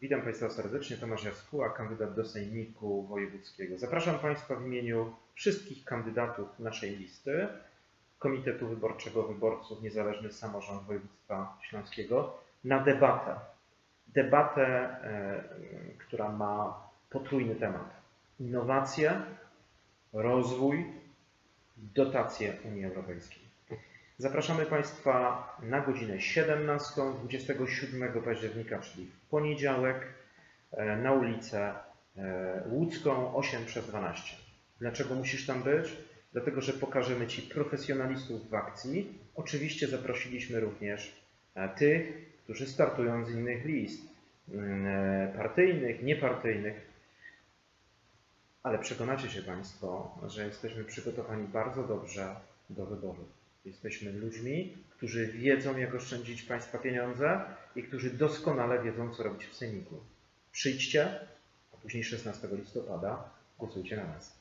Witam Państwa serdecznie, Tomasz Jaskuła, kandydat do Sejmiku Wojewódzkiego. Zapraszam Państwa w imieniu wszystkich kandydatów naszej listy Komitetu Wyborczego Wyborców Niezależny Samorząd Województwa Śląskiego na debatę. Debatę, e, która ma potrójny temat. Innowacje, rozwój, dotacje Unii Europejskiej. Zapraszamy Państwa na godzinę 17, 27 października, czyli w poniedziałek, e, na ulicę e, Łódzką 8 przez 12. Dlaczego musisz tam być? Dlatego, że pokażemy Ci profesjonalistów w akcji. Oczywiście zaprosiliśmy również e, tych, którzy startują z innych list, mm, partyjnych, niepartyjnych, ale przekonacie się Państwo, że jesteśmy przygotowani bardzo dobrze do wyborów. Jesteśmy ludźmi, którzy wiedzą, jak oszczędzić Państwa pieniądze i którzy doskonale wiedzą, co robić w Sejmiku. Przyjdźcie, a później 16 listopada głosujcie na nas.